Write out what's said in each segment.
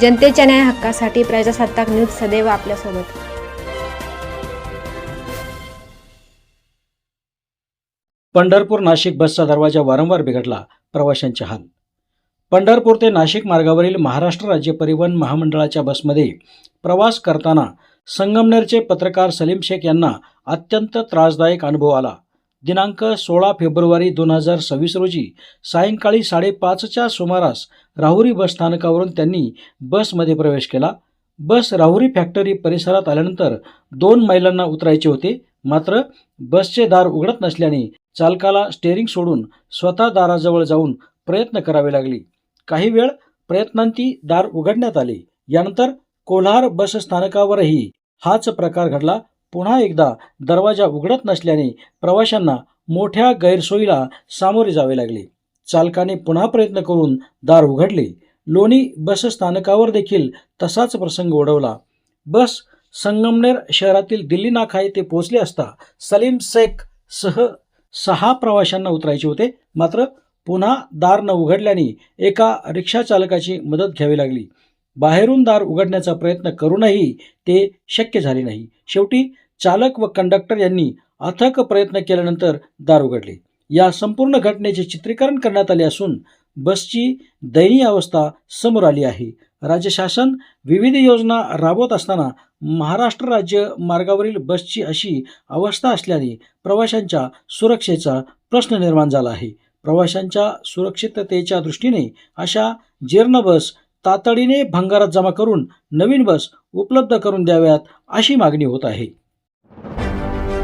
जनतेच्या न्याय हक्कासाठी प्रजासत्ताक न्यूज सदैव आपल्यासोबत. पंढरपूर नाशिक बसचा दरवाजा वारंवार बिघडला प्रवाशांचे हाल. पंढरपूर ते नाशिक मार्गावरील महाराष्ट्र राज्य परिवहन महामंडळाच्या बसमध्ये प्रवास करताना संगमनेरचे पत्रकार सलीम शेख यांना अत्यंत त्रासदायक अनुभव आला. दिनांक सोळा फेब्रुवारी दोन हजार सव्वीस रोजी सायंकाळी साडेपाचच्या सुमारास राहुरी बस स्थानकावरून त्यांनी बसमध्ये प्रवेश केला. बस राहुरी फॅक्टरी परिसरात आल्यानंतर दोन मैलांना उतरायचे होते. मात्र बसचे दार उघडत नसल्याने चालकाला स्टेअरिंग सोडून स्वतः दाराजवळ जाऊन प्रयत्न करावे लागले. काही वेळ प्रयत्नांती दार उघडण्यात आले. यानंतर कोल्हार बस स्थानकावरही हाच प्रकार घडला. पुन्हा एकदा दरवाजा उघडत नसल्याने प्रवाशांना मोठ्या गैरसोयीला सामोरे जावे लागले. चालकाने पुन्हा प्रयत्न करून दार उघडले. लोणी बस स्थानकावर देखील तसाच प्रसंग ओढवला. बस संगमनेर शहरातील दिल्ली नाका येथे पोहोचले असता सलीम शेख सह सहा प्रवाशांना उतरायचे होते. मात्र पुन्हा दार न उघडल्याने एका रिक्षा चालकाची मदत घ्यावी लागली. बाहेरून दार उघडण्याचा प्रयत्न करूनही ते शक्य झाले नाही. शेवटी चालक व कंडक्टर यांनी अथक प्रयत्न केल्यानंतर दार उघडले. या संपूर्ण घटनेचे चित्रीकरण करण्यात आले असून बसची दयनीय अवस्था समोर आली आहे. राज्य शासन विविध योजना राबवत असताना महाराष्ट्र राज्य मार्गावरील बसची अशी अवस्था असल्याने प्रवाशांच्या सुरक्षेचा प्रश्न निर्माण झाला आहे. प्रवाशांच्या सुरक्षिततेच्या दृष्टीने अशा जीर्ण बस तातडीने भंगारात जमा करून नवीन बस उपलब्ध करून द्याव्यात अशी मागणी होत आहे.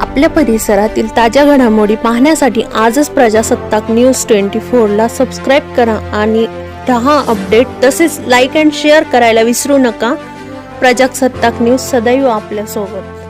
आपल्या परिसरातील ताज्या घडामोडी पाहण्यासाठी आजच प्रजासत्ताक न्यूज ट्वेंटी फोरला सबस्क्राईब करा आणि दहा अपडेट तसेच लाईक अँड शेअर करायला विसरू नका. प्रजासत्ताक न्यूज सदैव आपल्यासोबत.